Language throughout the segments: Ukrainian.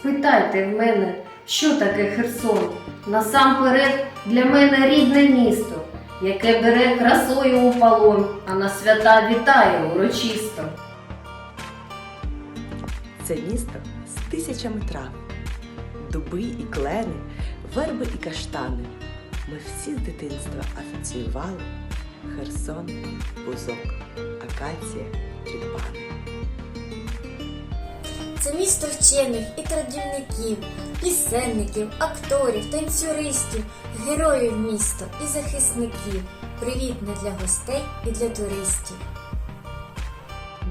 Спитайте в мене, що таке Херсон? Насамперед для мене рідне місто, яке бере красою у полон, а на свята вітає урочисто. Це місто з тисячами трав, дуби і клени, верби і каштани. Ми всі з дитинства асоціювали Херсон, бузок, акація, тюльпани. Це місто вчених і трудівників, пісенників, акторів, танцюристів, героїв міста і захисників. Привітне для гостей і для туристів.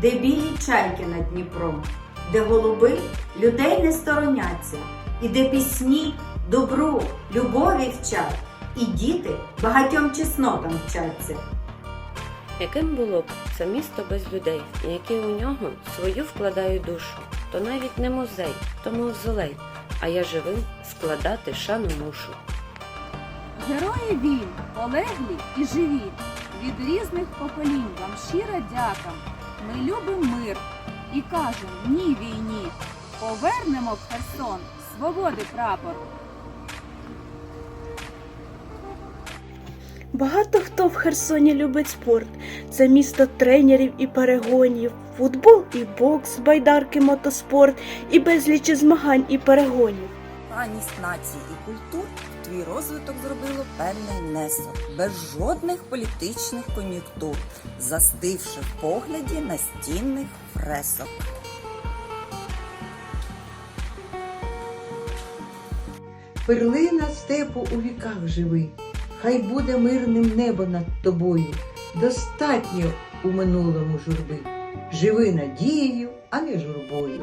де білі чайки над Дніпром, де голуби людей не стороняться, і де пісні добру, любові вчать, і діти багатьом чеснотам вчаться. Яким було б це місто без людей, які у нього свою вкладають душу, то навіть не музей, то мавзолей, а я живим складати шану мушу. Герої війн, полеглі і живі. Від різних поколінь вам щира дякам. Ми любимо мир і кажемо ні війні. Повернемо в Херсон свободи прапор. Багато хто в Херсоні любить спорт. Це місто тренерів і перегонів, футбол і бокс, байдарки, мотоспорт, і безлічі змагань і перегонів. Ранність нації і культур твій розвиток зробило певний внесок, без жодних політичних кон'юнктур, застивши в погляді настінних фресок. Перлина степу у віках живи, хай буде мирним небо над тобою, достатньо у минулому журби. Живи надією, а не журбою.